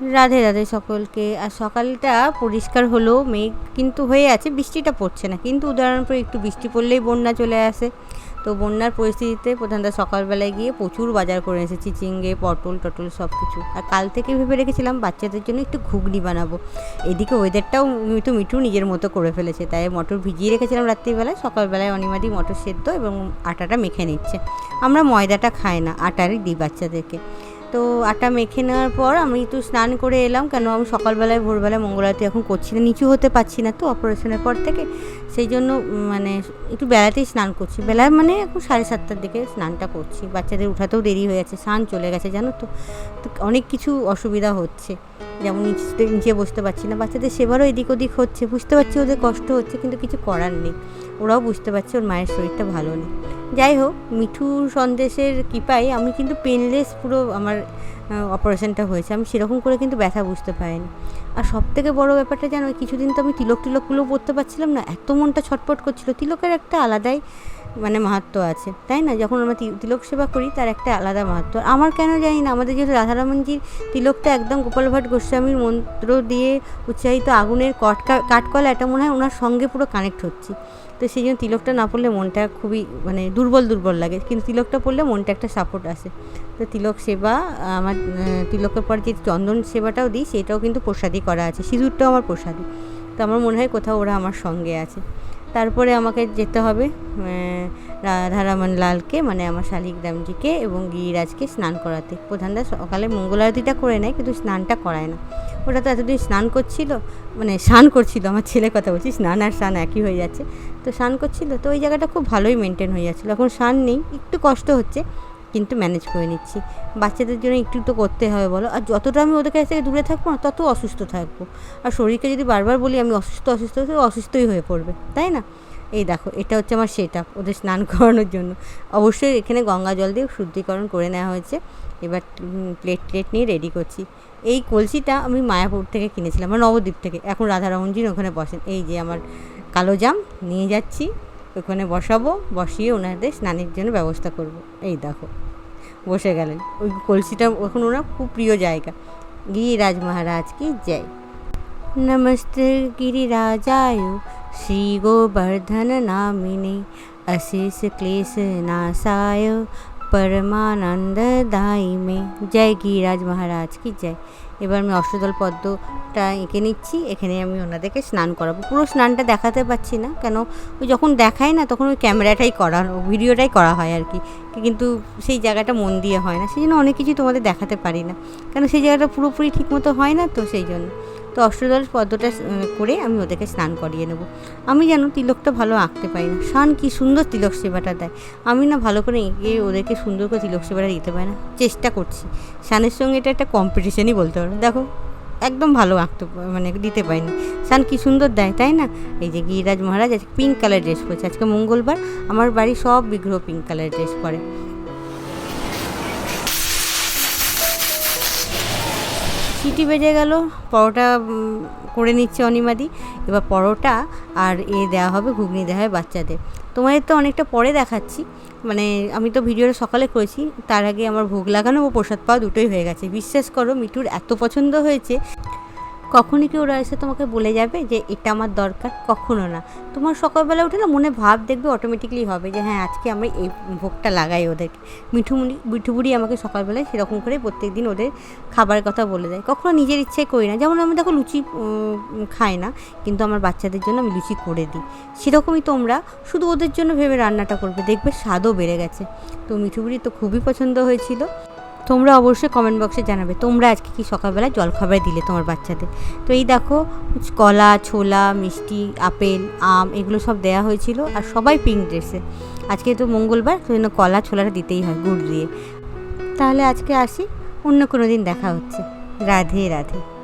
রাধে রাধে সকলকে। আর সকালটা পরিষ্কার হলো, মেঘ কিন্তু হয়ে আছে, বৃষ্টিটা পড়ছে না। কিন্তু উদাহরণ পরে একটু বৃষ্টি পড়লেই বন্যা চলে আসে। তো বন্যার পরিস্থিতিতে প্রধানত সকালবেলায় গিয়ে প্রচুর বাজার করে এসেছি চিংড়ে পটল, টটল সব কিছু। আর কাল থেকে ভেবে রেখেছিলাম বাচ্চাদের জন্য একটু ঘুগনি বানাবো। এদিকে ওয়েদারটাও মিঠু মিঠু নিজের মতো করে ফেলেছে। তাই মটর ভিজিয়ে রেখেছিলাম রাত্রিবেলায়। সকালবেলায় অনিমাদি মটর সেদ্ধ এবং আটাটা মেখে নিচ্ছে। আমরা ময়দাটা খাই না, আটারই দিই বাচ্চাদেরকে। তো আটা মেখে নেওয়ার পর আমি একটু স্নান করে এলাম, কেন আমি সকালবেলায়, ভোরবেলায়, মঙ্গলারতি এখন করছি না, নিচু হতে পারছি না তো অপারেশনের পর থেকে। সেই জন্য মানে একটু বেলাতেই স্নান করছি। বেলা মানে এখন সাড়ে সাতটার দিকে স্নানটা করছি। বাচ্চাদের উঠাতেও দেরি হয়ে গেছে, স্নান চলে গেছে, জানো তো। তো অনেক কিছু অসুবিধা হচ্ছে। যেমন নিচে নিচে বসতে পারছি না। বাচ্চাদের সেবারও এদিক ওদিক হচ্ছে। বুঝতে পারছি ওদের কষ্ট হচ্ছে, কিন্তু কিছু করার নেই। ওরাও বুঝতে পারছে ওর মায়ের শরীরটা ভালো নেই। যাই হোক মিঠুর সন্দেশের কৃপায় আমি কিন্তু পেনলেস পুরো আমার অপারেশনটা হয়েছে। আমি সেরকম করে কিন্তু ব্যথা বুঝতে পারিনি। আর সব থেকে বড়ো ব্যাপারটা জানো, কিছুদিন তো আমি তিলক টিলকগুলো পরতে পারছিলাম না। এত মনটা ছটপট করছিল। তিলকের একটা আলাদাই মানে মাহাত্ম আছে, তাই না? যখন আমরা তিলক সেবা করি, তার একটা আলাদা মাহাত্ম। আমার কেন জানি না, আমাদের যেহেতু রাধারামনজির তিলকটা একদম গোপাল ভাট গোস্বামীর মন্ত্র দিয়ে উচ্চারিত আগুনের কটকা কাঠকলা, এটা মনে হয় ওনার সঙ্গে পুরো কানেক্ট হচ্ছে। তো সেই জন্য তিলকটা না পড়লে মনটা খুবই মানে দুর্বল দুর্বল লাগে। কিন্তু তিলকটা পড়লে মনটা একটা সাপোর্ট আসে। তো তিলক সেবা, আমার তিলকের পর যে চন্দন সেবাটাও দিই, সেটাও কিন্তু প্রসাদই করা আছে। সিঁদুরটাও আমার প্রসাদই। তো আমার মনে হয় কোথাও ওরা আমার সঙ্গে আছে। তারপরে আমাকে যেতে হবে রাধারামন লালকে মানে আমার শালিক দামজিকে এবং গিরিরাজকে স্নান করাতে। প্রধানদা সকালে মঙ্গল আরতিটা করে নেয়, কিন্তু স্নানটা করায় না। ওটা তো এতদিন স্নান করছিল মানে স্নান করছিল, আমার ছেলে কথা বলছি, স্নান আর স্নান একই হয়ে যাচ্ছে। তো স্নান করছিল, তো ওই জায়গাটা খুব ভালোই মেনটেন হয়ে যাচ্ছিল। এখন স্নান নেই, একটু কষ্ট হচ্ছে। কিন্তু ম্যানেজ করে নিচ্ছি। বাচ্চাদের জন্য একটু তো করতে হবে বলো। আর যতটা আমি ওদের কাছ থেকে দূরে থাকব না, তত অসুস্থ থাকব। আর শরীরকে যদি বারবার বলি, আমি অসুস্থ অসুস্থ অসুস্থই হয়ে পড়বে, তাই না? এই দেখো, এটা হচ্ছে আমার সেট আপ ওদের স্নান করানোর জন্য। অবশ্যই এখানে গঙ্গা জল দিয়ে শুদ্ধিকরণ করে নেওয়া হয়েছে। এবার প্লেট প্লেট নিয়ে রেডি করছি। এই কলসিটা আমি মায়াপুর থেকে কিনেছিলাম, আমার নবদ্বীপ থেকে। এখন রাধারমনজির ওখানে বসেন। এই যে আমার কালো জাম, নিয়ে যাচ্ছি। ওখানে বসাবো, বসিয়ে ওনাদের স্নানের জন্য ব্যবস্থা করব। এই দেখো। বসে গেলেন ওই কলসিটা এখন ওনার খুব প্রিয় জায়গা গিরিরাজ মহারাজ কি জয় नमस्ते गिरिराजाय श्री गोवर्धन পরমানন্দ দাইমে জয় গিরিরাজ মহারাজ কি জয় এবার আমি অষ্টদল পদ্মটা এঁকে নিচ্ছি। এখানে আমি ওনাদেরকে স্নান করাবো। পুরো স্নানটা দেখাতে পাচ্ছি না, কেন ওই যখন দেখায় না, তখন ওই ক্যামেরাটাই করা, ভিডিওটাই করা হয় আর কি। কিন্তু সেই জায়গাটা মন দিয়ে হয় না। সেই জন্য অনেক কিছু তোমাদের দেখাতে পারি না। কেন সেই জায়গাটা পুরোপুরি ঠিকমতো হয় না তো সেই জন্য। তো অষ্টদল পদ্মটা করে আমি ওদেরকে স্নান করিয়ে নেব। আমি যেন তিলকটা ভালো আঁকতে পারি না। শান, কি সুন্দর তিলক সেবাটা দেয়। আমি না ভালো করে এঁকে ওদেরকে সুন্দর করে তিলক সেবাটা দিতে পারি না। চেষ্টা করছি। শানের সঙ্গে এটা একটা কম্পিটিশনই বলতে পারো। দেখো, একদম ভালো আঁকতে মানে দিতে পারিনি শান, কি সুন্দর দেয়, তাই না? এই যে গিরিরাজ মহারাজ আজকে পিঙ্ক কালার ড্রেস পরেছে। আজকে মঙ্গলবার আমার বাড়ি সব বিগ্রহ পিঙ্ক কালার ড্রেস পরে। সিটি বেজে গেল, পরোটা করে নিচ্ছে অনিমাদি। এবার পরোটা আর এ দেওয়া হবে ঘুগনি দেওয়া হয় বাচ্চাদের। তোমাদের তো অনেকটা পরে দেখাচ্ছি মানে আমি তো ভিডিওটা সকালে করেছি, তার আগে আমার ভোগ লাগানো ও প্রসাদ পাওয়া দুটোই হয়ে গেছে। বিশ্বাস করো, মিঠুর এত পছন্দ হয়েছে। কখনই কি ওরা এসে তোমাকে বলে যাবে যে এটা আমার দরকার? কখনো না। তোমার সকালবেলা উঠে না মনে ভাব দেখবে অটোমেটিকলি হবে যে হ্যাঁ আজকে আমি এই ভোগটা লাগাই ওদেরকে। মিঠুমুড়ি মিঠুবুড়ি আমাকে সকালবেলায় সেরকম করে প্রত্যেক দিন ওদের খাবারের কথা বলে দেয়। কখনো নিজের ইচ্ছায় করি না। যেমন আমি দেখো লুচি খাই না, কিন্তু আমার বাচ্চাদের জন্য আমি লুচি করে দিই। সেরকমই তোমরা শুধু ওদের জন্য ভেবে রান্নাটা করবে। দেখবে স্বাদও বেড়ে গেছে। তো মিঠুবুড়ি তো খুবই পছন্দ হয়েছিল। তোমরা অবশ্যই কমেন্ট বক্সে জানাবে, তোমরা আজকে কি সকালবেলা জলখাবার দিলে তোমার বাচ্চাদের? তো এই দেখো, কলা, ছোলা, মিষ্টি, আপেল, আম, এগুলো সব দেওয়া হয়েছিল আর সবাই পিঙ্ক ড্রেসে আজকে তো মঙ্গলবার সেই জন্য কলা, ছোলাটা দিতেই হয় গুড় দিয়ে। তাহলে আজকে আসি, অন্য কোনো দিন দেখা হচ্ছে। রাধে রাধে।